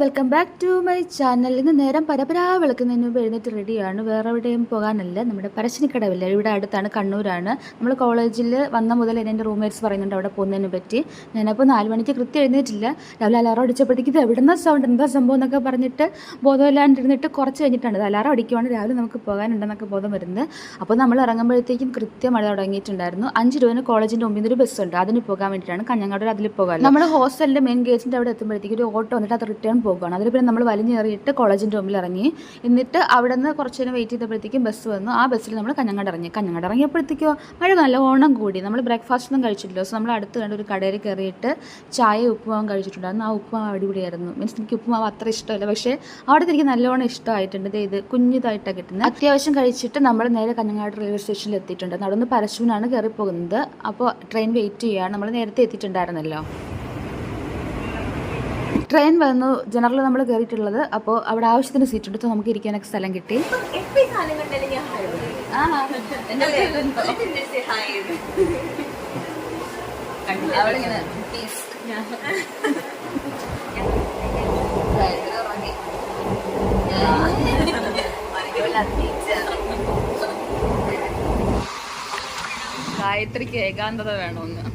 Welcome back to my channel ഇന്ന് നേരം പരപരാ വിളക്കുന്നതിന് മുമ്പ് എഴുന്നേറ്റ് റെഡിയാണ് വേറെ എവിടെയും പോകാനല്ല. നമ്മുടെ പരശ്ശിനിക്കടവില്ല. ഇവിടെ അടുത്താണ്. കണ്ണൂരാണ്. നമ്മൾ കോളേജിൽ വന്ന മുതൽ എന്നെ എന്റെ റൂംമേറ്റ്സ് പറയുന്നുണ്ട് അവിടെ പോകുന്നതിനെ പറ്റി. ഞാനപ്പോൾ നാല് മണിക്ക് കൃത്യം എഴുന്നേറ്റില്ല. രാവിലെ അലാറം അടിച്ചപ്പോഴത്തേക്ക് ഇത് എവിടുന്ന സൗണ്ട് എന്താ സംഭവം എന്നൊക്കെ പറഞ്ഞിട്ട് ബോധമില്ലാണ്ടിരുന്നിട്ട് കുറച്ച് കഴിഞ്ഞിട്ടാണ്. ഇത് അലാറം അടിക്കുവാണ്. രാവിലെ നമുക്ക് പോകാനുണ്ടെന്നൊക്കെ ബോധം വരുന്നത്. അപ്പോൾ നമ്മൾ ഇറങ്ങുമ്പോഴത്തേക്കും കൃത്യം മഴ തുടങ്ങിയിട്ടുണ്ടായിരുന്നു. അഞ്ച് രൂപന് കോളേജിന്റെ മുമ്പിൽ നിന്നൊരു ബസ്സുണ്ട്. അതിന് പോകാൻ വേണ്ടിയിട്ടാണ്. കഞ്ഞങ്ങാട് അതിൽ പോകാൻ നമ്മൾ ഹോസ്റ്റലിന്റെ മെയിൻ ഗേറ്റിന്റെ അവിടെ എത്തുമ്പോഴത്തേക്ക് ഒരു ഓട്ടോ വന്നിട്ട് അത് റിട്ടേൺ പോകുകയാണ് അതിൽ പിന്നെ നമ്മൾ വലിഞ്ഞേറിയിട്ട് കോളേജിന്റെ മുമ്പിൽ ഇറങ്ങി. എന്നിട്ട് അവിടെ നിന്ന് കുറച്ച് നേരം വെയിറ്റ് ചെയ്തപ്പോഴത്തേക്കും ബസ് വന്നു. ആ ബസ്സിൽ നമ്മൾ കഞ്ഞങ്ങാട് ഇറങ്ങി. കഞ്ഞങ്ങാട് ഇറങ്ങിയപ്പോഴത്തേക്കോ മഴ നല്ല ഓണം കൂടി. നമ്മൾ ബ്രേക്ക്ഫാസ്റ്റ് ഒന്നും കഴിച്ചിട്ടില്ല. സോ നമ്മൾ അടുത്ത് കണ്ട ഒരു കടയിൽ കയറിയിട്ട് ചായ ഉപ്പുമാവും കഴിച്ചിട്ടുണ്ടായിരുന്നു. ആ ഉപ്പുമാവ് അടിപൊളിയായിരുന്നു. മീൻസ് എനിക്ക് ഉപ്പുമാവ് അത്ര ഇഷ്ടമല്ല. പക്ഷേ അവിടെ എനിക്ക് നല്ലോണം ഇഷ്ടമായിട്ടുണ്ട്. ഇത് കുഞ്ഞിതായിട്ടാണ് കിട്ടുന്നത്. അത്യാവശ്യം കഴിച്ചിട്ട് നമ്മൾ നേരെ കഞ്ഞങ്ങാട് റെയിൽവേ സ്റ്റേഷനിൽ എത്തിയിട്ടുണ്ട്. നടന്ന് പരശുവിനാണ് കയറി പോകുന്നത് അപ്പോൾ ട്രെയിൻ വെയിറ്റ് ചെയ്യുകയാണ്. നമ്മൾ നേരത്തെ എത്തിയിട്ടുണ്ടായിരുന്നല്ലോ. ട്രെയിൻ വന്നു ജനറൽ നമ്മൾ കയറിയിട്ടുള്ളത്. അപ്പോൾ അവിടെ ആവശ്യത്തിന് സീറ്റ് എടുത്തു നമുക്ക് ഇരിക്കാനൊക്കെ സ്ഥലം കിട്ടി. ഗായത്രിക്ക് ഏകാന്തത വേണമെന്ന്.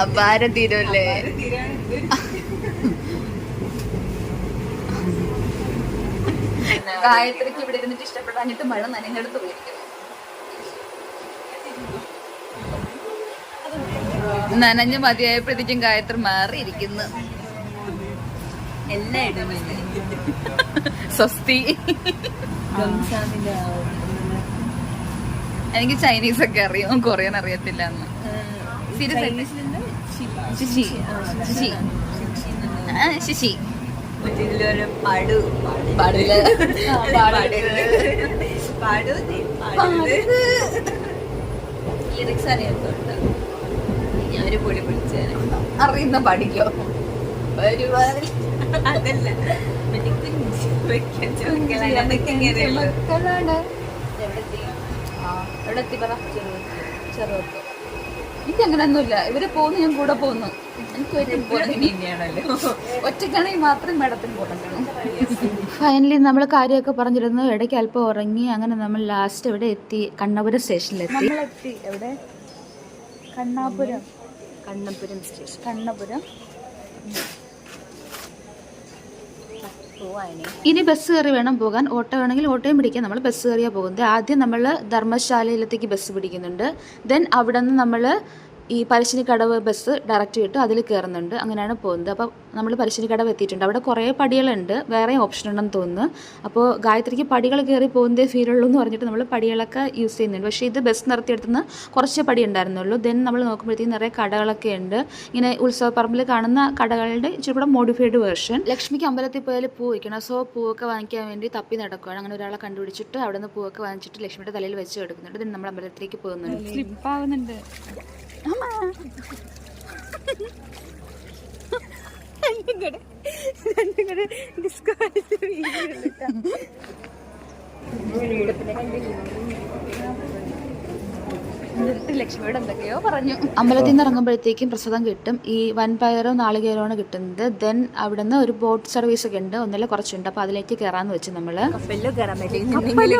അപാര തീരല്ലേ ഗായത്രിക്ക് ഇവിടെ ഇരുന്നിട്ട് ഇഷ്ടപ്പെടാഞ്ഞിട്ട് മഴ നനഞ്ഞെടുത്ത് പോയിരിക്കുന്നു നനഞ്ഞ് മതിയായപ്പോഴത്തേക്കും ഗായത്രി മാറിയിരിക്കുന്നു. എല്ലായിടും സ്വസ്തി. എനിക്ക് ചൈനീസ് ഒക്കെ അറിയാം. കൊറിയൻ അറിയത്തില്ല എന്ന്. സീരിയസ് ശിശി. ശശി. ശശി ശിശി. ഇതിലൊരു പടു. പാടില്ല പടു ലിറിക്സ് അറിയാത്തോണ്ട് ഞാനൊരു പൊടി പിടിച്ചേനെ അറിയുന്ന ഒരുപാട്. അതല്ല. വെക്കാൻ അതൊക്കെ എവിടെ എത്തി പറ. ചെറുപ്പ എനിക്ക് അങ്ങനെയൊന്നുമില്ല ഇവർ പോകുന്നു ഞാൻ കൂടെ പോകുന്നു. എനിക്ക് തന്നെയാണല്ലോ. ഒറ്റയ്ക്കാണെങ്കിൽ മാത്രം മേഡത്തിന് പോകണം ഫൈനലി നമ്മൾ കാര്യമൊക്കെ പറഞ്ഞിരുന്നു. ഇടയ്ക്ക് അല്പം ഉറങ്ങി അങ്ങനെ നമ്മൾ ലാസ്റ്റ് ഇവിടെ എത്തി കണ്ണപുരം സ്റ്റേഷനിലെത്തി നമ്മളെത്തി. എവിടെ? കണ്ണാപുരം. കണ്ണപുരം സ്റ്റേഷൻ കണ്ണപുരം. ഇനി ബസ് കയറി വേണം പോകാൻ. ഓട്ടോ വേണമെങ്കിൽ ഓട്ടോയും പിടിക്കാം. നമ്മൾ ബസ് കയറിയാണ് പോകുന്നത്. ആദ്യം നമ്മൾ ധർമ്മശാലയിലത്തേക്ക് ബസ് പിടിക്കുന്നുണ്ട്. ദെൻ അവിടെ നിന്ന് നമ്മൾ ഈ പരശ്ശിനിക്കടവ് ബസ് ഡയറക്റ്റ് കിട്ടും അതിൽ കയറുന്നുണ്ട് അങ്ങനെയാണ് പോകുന്നത്. അപ്പോൾ നമ്മൾ പരശ്ശിനിക്കടവ് എത്തിയിട്ടുണ്ട്. അവിടെ കുറേ പടികളുണ്ട്. വേറെ ഓപ്ഷൻ ഉണ്ടെന്ന് തോന്നുന്നു. അപ്പോൾ ഗായത്രിക്ക് പടികൾ കയറി പോകുന്നതേ ഫീലുള്ളൂ എന്ന് പറഞ്ഞിട്ട് നമ്മൾ പടികളൊക്കെ യൂസ് ചെയ്യുന്നുണ്ട്. പക്ഷേ ഇത് ബസ് നിർത്തിയെടുത്തുനിന്ന് കുറച്ച് പടി ഉണ്ടായിരുന്നുള്ളൂ. ദെൻ നമ്മൾ നോക്കുമ്പോഴത്തേക്കും നിറയെ കടകളൊക്കെ ഉണ്ട്. ഇങ്ങനെ ഉത്സവപ്പറമ്പിൽ കാണുന്ന കടകളുടെ ഇച്ചിരി കൂടെ മോഡിഫൈഡ് വേർഷൻ ലക്ഷ്മിക്ക് അമ്പലത്തിൽ പോയാൽ പൂ വയ്ക്കണം. സോ പൂവൊക്കെ വാങ്ങിക്കാൻ വേണ്ടി തപ്പി നടക്കുകയാണ് അങ്ങനെ ഒരാളെ കണ്ടുപിടിച്ചിട്ട് അവിടെ നിന്ന് പൂവൊക്കെ വാങ്ങിച്ചിട്ട് ലക്ഷ്മിയുടെ തലയിൽ വെച്ച് കൊടുക്കുന്നുണ്ട് ദെൻ നമ്മൾ അമ്പലത്തിലേക്ക് പോകുന്നുണ്ട്. സ്ലിപ്പ് ആവുന്നുണ്ട്. ലക്ഷ്മിയോട് എന്തൊക്കെയോ പറഞ്ഞു അമ്പലത്തിൽ നിന്ന് ഇറങ്ങുമ്പോഴത്തേക്കും പ്രസാദം കിട്ടും ഈ വൻപയറോ നാളികേരമാണ് കിട്ടുന്നത് ദെൻ അവിടെ നിന്ന് ഒരു ബോട്ട് സർവീസ് ഒക്കെ ഉണ്ട് ഒന്നല്ല കുറച്ചുണ്ട് അപ്പൊ അതിലേക്ക് കയറാന്ന് വെച്ച് നമ്മൾ കപ്പലിലോ കയറാൻ പറ്റില്ല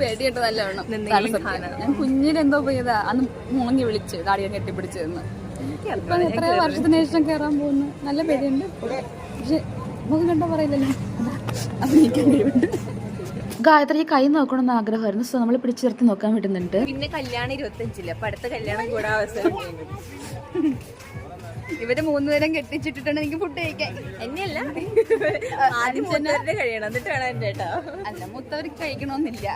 പേടിയിട്ട് നല്ലവണ്ണം. ഞാൻ കുഞ്ഞിനെന്തോ പോയതാ അന്ന് മുളങ്ങി വിളിച്ച് ഗാഡിയെ കെട്ടിപ്പിടിച്ചെന്ന് ഇപ്പൊ എത്ര വർഷത്തിന് ശേഷം കയറാൻ പോകുന്നു. നല്ല പേടിയുണ്ട്. പക്ഷെ മുഖം കണ്ടാ പറയില്ലല്ലോ. അഭിനയിക്കാൻ കഴിവുണ്ട് ഗായത്രി കൈ നോക്കണമെന്ന് ആഗ്രഹമായിരുന്നു. സോ നമ്മൾ പിടിച്ചു നിർത്തി നോക്കാൻ വിടുന്നുണ്ട് പിന്നെ കല്യാണം ഇരുപത്തഞ്ചില്ല? അപ്പൊ അടുത്ത കല്യാണം കൂടാ അവസരം ഇവർ മൂന്നുപേരും കെട്ടിച്ചിട്ടിട്ടുണ്ട് എനിക്ക് ഫുഡ് കഴിക്കാൻ. എന്നെയല്ല. ആദ്യം മൂന്നവരുടെ കഴിയണം. എന്നിട്ട് വേണം എന്റെ കേട്ടോ. അല്ല മൂത്തവർക്ക് കഴിക്കണമെന്നില്ല.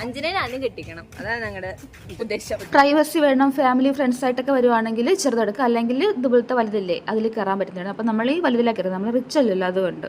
അഞ്ചിനെ ഞാനും കെട്ടിക്കണം. അതാണ് ഞങ്ങളുടെ ഉദ്ദേശം. പ്രൈവസി വേണം ഫാമിലി ഫ്രണ്ട്സ് ആയിട്ടൊക്കെ വരുവാണെങ്കിൽ ചെറുതെടുക്കുക. അല്ലെങ്കിൽ ഇതുപോലത്തെ വലുതില്ലേ അതിൽ കയറാൻ പറ്റുന്നുണ്ട് അപ്പം നമ്മൾ ഈ വലുതിലാക്കരുത് നമ്മൾ റിച്ച് അല്ലല്ലോ അതുകൊണ്ട്.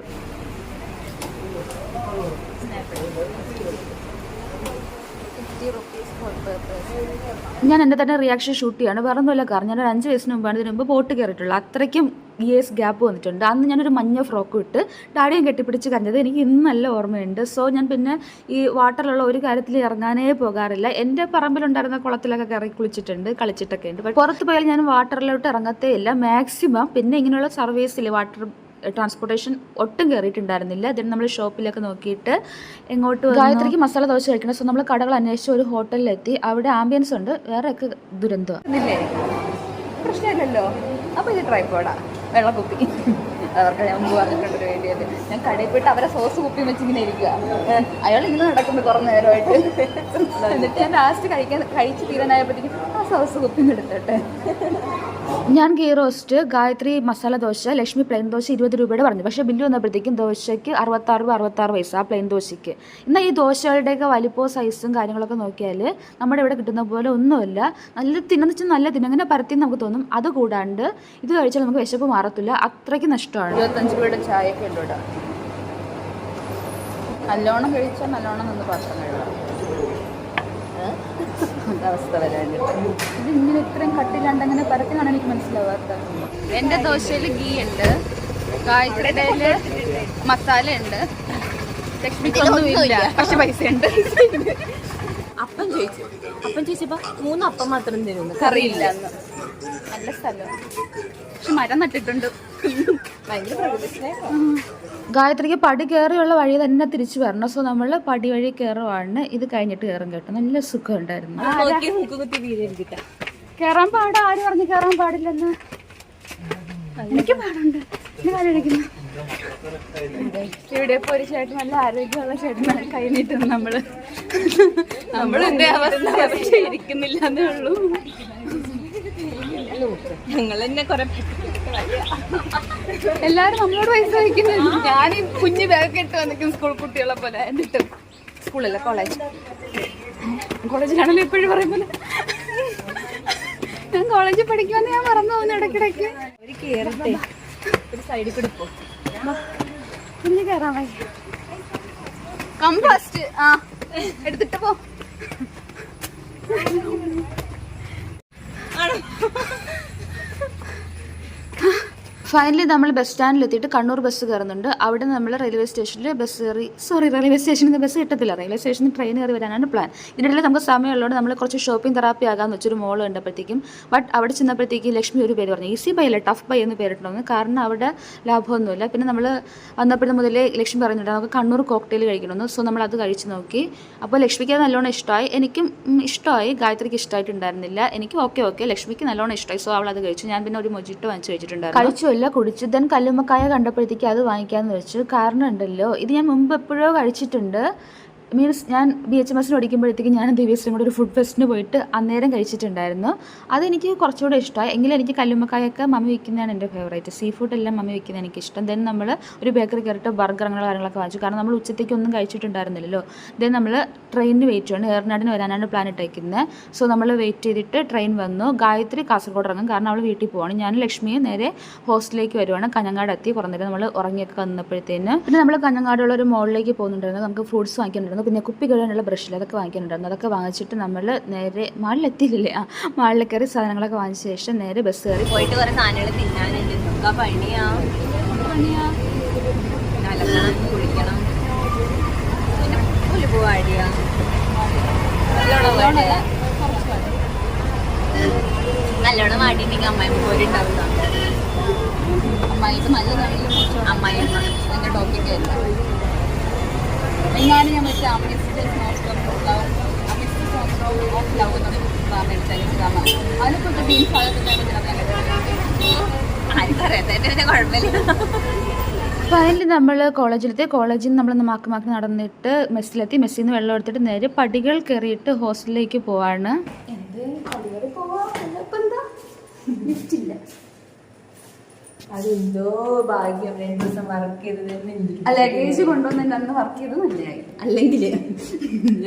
ഞാൻ എന്റെ തന്നെ റിയാക്ഷൻ ഷൂട്ട് ചെയ്യാണ്. വേറെ ഒന്നുമില്ല കാരണം ഞാൻ ഒരു അഞ്ച് വയസ്സിന് മുമ്പാണ് ഇതിന് മുമ്പ് ബോട്ട് കയറിയിട്ടുള്ളത്. അത്രയ്ക്കും ഇയേഴ്സ് ഗ്യാപ്പ് വന്നിട്ടുണ്ട്. അന്ന് ഞാനൊരു മഞ്ഞ ഫ്രോക്ക് ഇട്ട് ഡാഡിയും കെട്ടിപ്പിടിച്ച് കഞ്ഞത് എനിക്ക് ഇന്ന് നല്ല ഓർമ്മയുണ്ട്. സോ ഞാൻ പിന്നെ ഈ വാട്ടറിലുള്ള ഒരു കാര്യത്തിൽ ഇറങ്ങാനേ പോകാറില്ല. എന്റെ പറമ്പിലുണ്ടായിരുന്ന കുളത്തിലൊക്കെ കയറി കുളിച്ചിട്ടുണ്ട് കളിച്ചിട്ടൊക്കെ ഉണ്ട്. പുറത്ത് പോയാൽ ഞാൻ വാട്ടറിലോട്ട് ഇറങ്ങത്തേ ഇല്ല. മാക്സിമം പിന്നെ ഇങ്ങനെയുള്ള സർവീസിൽ വാട്ടർ ട്രാൻസ്പോർട്ടേഷൻ ഒട്ടും കയറിയിട്ടുണ്ടായിരുന്നില്ല ഇതിന് നമ്മൾ ഷോപ്പിലൊക്കെ നോക്കിയിട്ട് എങ്ങോട്ട് ഗായത്രിക്ക് മസാല ദോശ കഴിക്കണം. സോ നമ്മൾ കടകൾ അന്വേഷിച്ച് ഒരു ഹോട്ടലിലെത്തി. അവിടെ ആംബിയൻസ് ഉണ്ട്. വേറെയൊക്കെ ദുരന്തമാണ് പ്രശ്നമില്ലല്ലോ. അപ്പോൾ ഇത് ട്രൈപ്പോടാ വെള്ളക്കുപ്പി. അവർക്ക് ഞാൻ മുമ്പ് പറഞ്ഞിട്ടുണ്ട് വേണ്ടിയത് ഞാൻ കടയിൽ പോയിട്ട് അവരെ സോസ് കുപ്പി വെച്ചിങ്ങനെ ഇരിക്കുക അയാൾ ഇങ്ങനെ നടക്കുന്നു കുറേ നേരമായിട്ട്. എന്നിട്ട് ഞാൻ ലാസ്റ്റ് കഴിക്കാൻ കഴിച്ച് തീരാനായപ്പോഴത്തേക്കും ആ സോസ് കുപ്പി എടുത്തോട്ടെ. ഞാൻ ghee roast Gayathri masala dosa Lakshmi plain dosa ഇരുപത് രൂപയുടെ പറഞ്ഞു. പക്ഷേ ബില്ല് വന്നപ്പോഴത്തേക്കും ദോശയ്ക്ക് അറുപത്താറ് രൂപ അറുപത്താറ് പൈസ ആ പ്ലെയിൻ ദോശയ്ക്ക്. എന്നാൽ ഈ ദോശകളുടെയൊക്കെ വലിപ്പവും സൈസും കാര്യങ്ങളൊക്കെ നോക്കിയാൽ നമ്മുടെ ഇവിടെ കിട്ടുന്ന പോലെ ഒന്നുമില്ല. നല്ല തിന്നെന്ന് വെച്ചാൽ നല്ല തിന്നെ അങ്ങനെ പരത്തി നമുക്ക് തോന്നും. അത് കൂടാണ്ട് ഇത് കഴിച്ചാൽ നമുക്ക് വിശപ്പ് മാറത്തില്ല. അത്രയ്ക്ക് നഷ്ടമാണ്. ഇരുപത്തഞ്ച് രൂപയുടെ ചായയൊക്കെ ഉണ്ട് നല്ലോണം കഴിച്ചാൽ നല്ലോണം നിന്ന് പാത്രം കഴുകാം വരാണ്ടിട്ട് ഇത് ഇങ്ങനെ ഇത്രയും കട്ടില്ലാണ്ട് പരത്തിലാണ് എനിക്ക് മനസ്സിലാവാത്ത? എന്റെ ദോശയിൽ ഗീ ഉണ്ട്. കായ്ക്കടയിൽ മസാല ഉണ്ട്. ലക്ഷ്മിക്കൊന്നുമില്ല പക്ഷെ പൈസ ഉണ്ട്. അപ്പം ചോദിച്ചു. അപ്പം ചോദിച്ചപ്പോ മൂന്ന് അപ്പം മാത്രം തരുന്നു. കറിയില്ല നല്ല സ്ഥലം. പക്ഷെ മരം നട്ടിട്ടുണ്ട്. ഭയങ്കര ഗായത്രിക്ക് പടി കയറിയുള്ള വഴി തന്നെ തിരിച്ചു വരണം. സോ നമ്മൾ പടി വഴി കയറുവാണ് ഇത് കഴിഞ്ഞിട്ട് കയറും കേട്ടോ. നല്ല സുഖം ഉണ്ടായിരുന്നു കയറാൻ പാടാ. ആര് പറഞ്ഞു കയറാൻ പാടില്ലെന്ന്? എനിക്ക് പാടുണ്ട്. കാലടിക്കുന്നു ഇവിടെ ഇപ്പൊ ഒരു ചേട്ടൻ നല്ല ആരോഗ്യമുള്ള ചേട്ടൻ കൈ നീട്ടുന്നത് നമ്മൾ. നമ്മളെന്റെ അവസ്ഥ? പക്ഷെ ഇരിക്കുന്നില്ല എന്നേ ഉള്ളൂ. ഞങ്ങൾ തന്നെ കുറെ എല്ലാരും നമ്മളോട് പൈസ വയ്ക്കുന്നു ഞാൻ ഈ കുഞ്ഞു ബാഗ് ഇട്ട് വന്നിരിക്കും സ്കൂൾ കുട്ടികളെ പോലെ എന്നിട്ട് സ്കൂളല്ല കോളേജ് കോളേജിലാണല്ലോ എപ്പോഴും പറയുമ്പോൾ ഞാൻ കോളേജിൽ പഠിക്കുമെന്ന് ഞാൻ മറന്നു പോകുന്നു ഇടയ്ക്കിടയ്ക്ക്. ഒരു കേറട്ടെ. ഒരു സൈഡിൽ കൂടി പോ. എനിക്ക് കയറാൻ വയ്യ. കം ഫസ്റ്റ് ആ. എടുത്തിട്ട് പോ. ഫൈനലി നമ്മൾ ബസ് സ്റ്റാൻഡിൽ എത്തിയിട്ട് കണ്ണൂർ ബസ് കയറുന്നുണ്ട്. അവിടെ നമ്മൾ റെയിൽവേ സ്റ്റേഷനിൽ ബസ് കയറി സോറി റെയിൽവേ സ്റ്റേഷനിൽ നിന്ന് ബസ് കിട്ടത്തില്ല. റെയിൽവേ സ്റ്റേഷനിൽ ട്രെയിൻ കയറി വരാനാണ് പ്ലാൻ ഇതിനിടയിൽ നമുക്ക് സമയമുള്ളതുകൊണ്ട് നമ്മൾ കുറച്ച് ഷോപ്പിംഗ് തെറാപ്പി ആകാമെന്ന് വെച്ചൊരു മോൾ കണ്ടപ്പോഴത്തേക്കും. ബട്ട് അവിടെ ചെന്നപ്പോഴത്തേക്ക് ലക്ഷ്മി ഒരു പേര് പറഞ്ഞു ഈസി ബൈ അല്ല? ടഫ് ബൈ എന്ന് പേരിട്ടുണ്ടെന്ന്. കാരണം അവിടെ ലാഭമൊന്നുമില്ല. പിന്നെ നമ്മൾ വന്നപ്പോഴും മുതലേ ലക്ഷ്മി പറഞ്ഞിട്ടുണ്ട് നമുക്ക് കണ്ണൂർ കോക്ടെയിൽ കഴിക്കണമെന്ന്. സോ നമ്മൾ അത് കഴിച്ച് നോക്കി. അപ്പോൾ ലക്ഷ്മിക്ക് അത് നല്ലോണം ഇഷ്ടമായി. എനിക്കും ഇഷ്ടമായി. ഗായത്രിക്ക് ഇഷ്ടമായിട്ടുണ്ടായിരുന്നില്ല. എനിക്ക് ഓക്കെ ഓക്കെ ലക്ഷ്മിക്ക് നല്ലോണം ഇഷ്ടമായി. സോ അവൾ അത് കഴിച്ചു. ഞാൻ പിന്നെ ഒരു മൊജിറ്റോ വാങ്ങിച്ച് കഴിച്ചിട്ടുണ്ടായിരുന്നു കഴിച്ചുമില്ല കുടിച്ചു ദൻ കല്ലുമ്മക്കായ കണ്ടപ്പോഴത്തേക്ക് അത് വാങ്ങിക്കാമെന്ന് വെച്ചു. കാരണം ഉണ്ടല്ലോ ഇത് ഞാൻ മുമ്പ് എപ്പോഴോ കഴിച്ചിട്ടുണ്ട്. മീൻസ് ഞാൻ ബി എച്ച് എം എസിന് പഠിക്കുമ്പോഴത്തേക്ക് ഞാൻ ദിവസം കൂടെ ഒരു ഫുഡ് ഫെസ്റ്റിന് പോയിട്ട് അന്നേരം കഴിച്ചിട്ടുണ്ടായിരുന്നു. അതെനിക്ക് കുറച്ചുകൂടെ ഇഷ്ടമായി. എങ്കിലും എനിക്ക് കല്ലുമ്മക്കായൊക്കെ മമ്മി വയ്ക്കുന്നതാണ് എന്റെ ഫേവറേറ്റ് സീ ഫുഡ് എല്ലാം മമ്മി വയ്ക്കുന്നത് എനിക്ക് ഇഷ്ടം ദെൻ നമ്മൾ ഒരു ബേക്കറി കയറിയിട്ട് ബർഗർ അങ്ങനെ കാര്യങ്ങളൊക്കെ വാങ്ങിച്ചു. കാരണം നമ്മൾ ഉച്ചത്തേക്ക് ഒന്നും കഴിച്ചിട്ടുണ്ടായിരുന്നില്ലല്ലോ ദെൻ നമ്മൾ ട്രെയിനിന് വെയിറ്റ് ചെയ്യണം ഏറനാടിന് വരാനാണ് പ്ലാൻ ഇട്ടേക്കുന്നത് സോ നമ്മൾ വെയിറ്റ് ചെയ്തിട്ട് ട്രെയിൻ വന്നു. ഗായത്രി കാസർഗോഡ് ഇറങ്ങും. കാരണം അവൾ വീട്ടിൽ പോവാണ്. ഞാൻ ലക്ഷ്മിയെ നേരെ ഹോസ്റ്റലിലേക്ക് വരുവാണ്. കഞ്ഞങ്ങാട് എത്തി. കുറഞ്ഞിട്ട് നമ്മൾ ഉറങ്ങിയൊക്കെ വന്നപ്പോഴത്തേന്. പിന്നെ നമ്മൾ കഞ്ഞങ്ങാടുള്ള ഒരു മോളിലേക്ക് പോകുന്നുണ്ടായിരുന്നു. നമുക്ക് ഫ്രൂട്ട്സ് വാങ്ങിക്കാനുണ്ടായിരുന്നു പിന്നെ കുപ്പി കഴുകാനുള്ള ബ്രഷിൽ അതൊക്കെ വാങ്ങിക്കാനുണ്ടായിരുന്നു. അതൊക്കെ വാങ്ങിച്ചിട്ട് നമ്മൾ നേരെ മാളിലെത്തിയില്ലേ? ആ മാളിൽ കയറി സാധനങ്ങളൊക്കെ വാങ്ങിച്ച ശേഷം നേരെ ബസ് കയറി പോയിട്ട് കുറേ സാധനങ്ങൾ തിന്നാനുണ്ട് പണിയാ? അലക്കണം കുളിക്കണം. പിന്നെ നല്ലോണം വാടിയിട്ടുണ്ടെങ്കിൽ അമ്മായി പോരുണ്ടാവുക അമ്മായിക്ക് നല്ല അമ്മായി എന്റെ ടോപ്പിക് ആയിരുന്നു. എങ്ങാനും ഞാൻ മറ്റേ അമിസ്റ്റ് ഓഫ് ലവ് അതിനെക്കുറിച്ച് കുഴപ്പമില്ല. ഫൈനലി നമ്മൾ കോളേജിലെത്തി. കോളേജിൽ നിന്ന് നമ്മൾ മാക്ക് മാക്ക് നടന്നിട്ട് മെസ്സിലെത്തി. മെസ്സിൽ നിന്ന് വെള്ളം എടുത്തിട്ട് നേരെ പടികൾ കയറിയിട്ട് ഹോസ്റ്റലിലേക്ക് പോവാണ്. അതെന്തോ ഭാഗ്യം. രണ്ടു ദിവസം വർക്ക് ചെയ്തത് ലഗേജ് കൊണ്ടുവന്ന് അന്ന് വർക്ക് ചെയ്തത് നല്ലതായി അല്ലെങ്കിൽ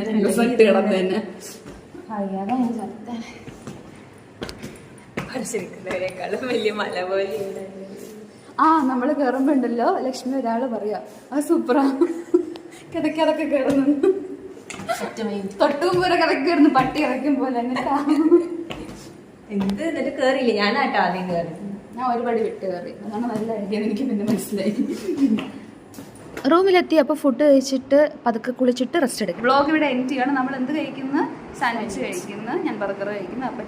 രണ്ട് ദിവസം ഇട്ട് കിടന്നു തന്നെ. പരിശീലിക്കുന്നവരെക്കാളും വലിയ മല പോലെ ആ നമ്മൾ കയറുമ്പോൾ ഉണ്ടല്ലോ ലക്ഷ്മി ഒരാൾ പറയാ ആ സൂപ്പറാ. കിടക്കാതൊക്കെ കയറുന്നു പോലെ കറക്കുമായിരുന്നു പട്ടി ഇറക്കും പോലെ എന്നിട്ട് എന്ത് എന്നിട്ട് കേറിയില്ല. ഞാനാട്ടോ ആദ്യം കേറി. ഞാൻ ഒരുപാട് വിട്ട് കയറി. അതാണ് നല്ല ഐഡിയ എനിക്ക് പിന്നെ മനസ്സിലായി. റൂമിലെത്തി അപ്പോൾ ഫുഡ് കഴിച്ചിട്ട് പതുക്കെ കുളിച്ചിട്ട് റെസ്റ്റ് എടുക്കും. ബ്ലോഗ് ഇവിടെ എൻഡ് ചെയ്യണം. നമ്മൾ എന്ത് കഴിക്കുന്നു? സാൻഡ്വിച്ച് കഴിക്കുന്നു. ഞാൻ ബർഗർ കഴിക്കുന്നു. അപ്പം